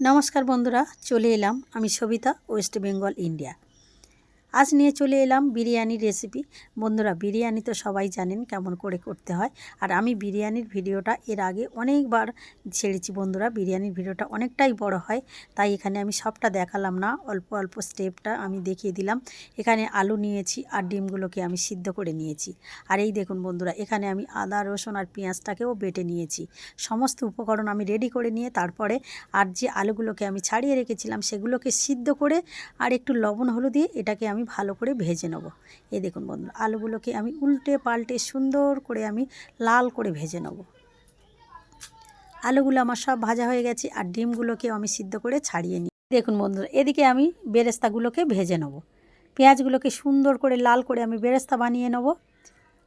নমস্কার বন্ধুরা চলে এলাম আমি সবিতা ওয়েস্ট বেঙ্গল ইন্ডিয়া। আজ নিয়ে চলে এলাম বিরিয়ানির রেসিপি বন্ধুরা, বিরিয়ানি তো সবাই জানেন কেমন করে করতে হয়। আর আমি বিরিয়ানির ভিডিওটা এর আগে অনেকবার ছেড়েছি বন্ধুরা। বিরিয়ানির ভিডিওটা অনেকটাই বড় হয়, তাই এখানে আমি সবটা দেখালাম না। অল্প অল্প স্টেপটা আমি দেখিয়ে দিলাম। এখানে আলু নিয়েছি আর ডিমগুলোকে আমি সিদ্ধ করে নিয়েছি। আর এই দেখুন বন্ধুরা, এখানে আমি আদা, রসুন আর পেঁয়াজটাকেও বেটে নিয়েছি। সমস্ত উপকরণ আমি রেডি করে নিয়ে তারপরে আর যে আলুগুলোকে আমি ছাড়িয়ে রেখেছিলাম, সেগুলোকে সিদ্ধ করে আর একটু লবণ, হলুদ দিয়ে এটাকে আমি ভালো করে ভেজে নেব। এ দেখুন বন্ধুরা, আলুগুলোকে আমি উল্টে পাল্টে সুন্দর করে আমি লাল করে ভেজে নেব। আলুগুলো আমার সব ভাজা হয়ে গেছে আর ডিমগুলোকেও আমি সিদ্ধ করে ছাড়িয়ে নিই। দেখুন বন্ধুরা, এদিকে আমি বেরেস্তাগুলোকে ভেজে নেব। পেঁয়াজগুলোকে সুন্দর করে লাল করে আমি বেরেস্তা বানিয়ে নেব।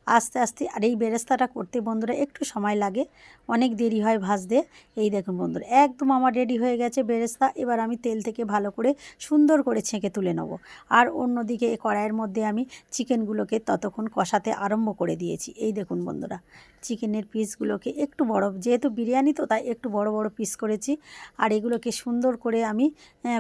আস্তে আস্তে আর এই বেরেস্তাটা করতে বন্ধুরা একটু সময় লাগে। অনেক দেরি হয় ভাজতে। এই দেখুন বন্ধুরা, একদম আমার রেডি হয়ে গেছে বেরেস্তা। এবার আমি তেল থেকে ভালো করে সুন্দর করে ছেঁকে তুলে নেব। আর অন্যদিকে কড়াইয়ের মধ্যে আমি চিকেনগুলোকে ততক্ষণ কষাতে আরম্ভ করে দিয়েছি। এই দেখুন বন্ধুরা, চিকেনের পিসগুলোকে একটু বড়, যেহেতু বিরিয়ানি তো তাই একটু বড় বড় পিস করেছি। আর এগুলোকে সুন্দর করে আমি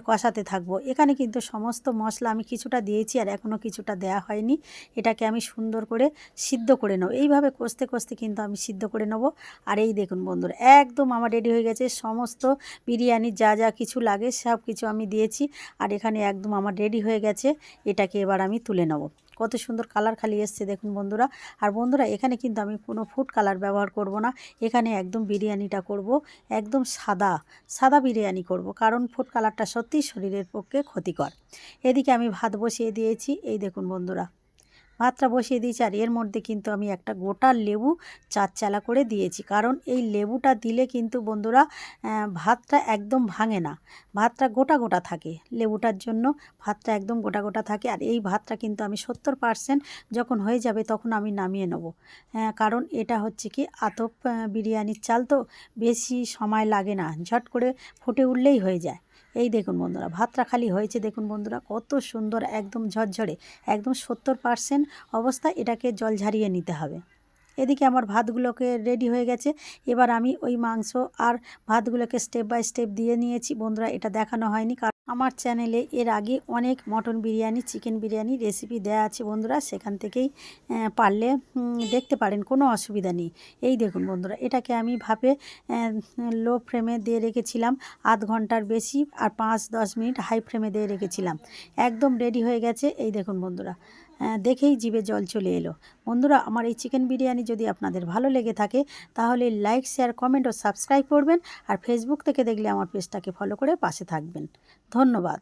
কষাতে থাকব। এখানে কিন্তু সমস্ত মশলা আমি কিছুটা দিয়েছি আর এখনও কিছুটা দেয়া হয়নি। এটাকে আমি সুন্দর করে সিদ্ধ করে নেব এইভাবে কষতে কষতে কিন্তু আমি সিদ্ধ করে নেব। আর এই দেখুন বন্ধুরা, একদম আমার রেডি হয়ে গেছে। সমস্ত বিরিয়ানির যা যা কিছু লাগে সব কিছু আমি দিয়েছি। আর এখানে একদম আমার রেডি হয়ে গেছে। এটাকে এবার আমি তুলে নেব। কত সুন্দর কালার খালি এসছে দেখুন বন্ধুরা। আর বন্ধুরা, এখানে কিন্তু আমি কোনো ফুড কালার ব্যবহার করব না। এখানে একদম বিরিয়ানিটা করব। একদম সাদা সাদা বিরিয়ানি করব। কারণ ফুড কালারটা সত্যিই শরীরের পক্ষে ক্ষতিকর। এদিকে আমি ভাত বসিয়ে দিয়েছি। এই দেখুন বন্ধুরা। ভাতটা বসিয়ে দিয়েছি আর এর মধ্যে কিন্তু আমি একটা গোটা লেবু চার চালা করে দিয়েছি। কারণ এই লেবুটা দিলে কিন্তু বন্ধুরা ভাতটা একদম ভাঙে না। ভাতটা গোটা গোটা থাকে। লেবুটার জন্য ভাতটা একদম গোটা গোটা থাকে। আর এই ভাতটা কিন্তু আমি সত্তর পারসেন্ট যখন হয়ে যাবে তখন আমি নামিয়ে নেব। কারণ এটা হচ্ছে কি আতপ বিরিয়ানির চাল তো বেশি সময় লাগে না। ঝট করে ফুটে উঠলেই হয়ে যায়। এই দেখুন বন্ধুরা, ভাতটা খালি হয়েছে দেখুন বন্ধুরা, কত সুন্দর, একদম ঝরঝরে, একদম সত্তর পারসেন্ট অবস্থায় এটাকে জল ঝারিয়ে নিতে হবে। এদিকে আমার ভাতগুলোকে রেডি হয়ে গেছে, এবার আমি ওই মাংস আর ভাতগুলোকে স্টেপ বাই স্টেপ দিয়ে নিয়েছি। বন্ধুরা, এটা দেখানো হয়নি আমার চ্যানেলে এর আগে অনেক mutton biryani, chicken biryani recipe দেয়া আছে বন্ধুরা। সেখান থেকেই পারলে দেখতে পারেন, কোনো অসুবিধা নেই। এই দেখুন বন্ধুরা, এটাকে আমি ভাবে লো ফ্রেমে দিয়ে রেখেছিলাম। আধ ঘণ্টার বেশি আর পাঁচ দশ মিনিট হাই ফ্রেমে দিয়ে রেখেছিলাম। একদম রেডি হয়ে গেছে। এই দেখুন বন্ধুরা দেখেই জিভে জল চলে এলো। বন্ধুরা, আমার এই চিকেন বিরিয়ানি যদি আপনাদের ভালো লেগে থাকে, তাহলে লাইক শেয়ার কমেন্ট ও সাবস্ক্রাইব করবেন আর ফেসবুক থেকে দেখলে আমার পেজটাকে ফলো করে পাশে থাকবেন। ধন্যবাদ।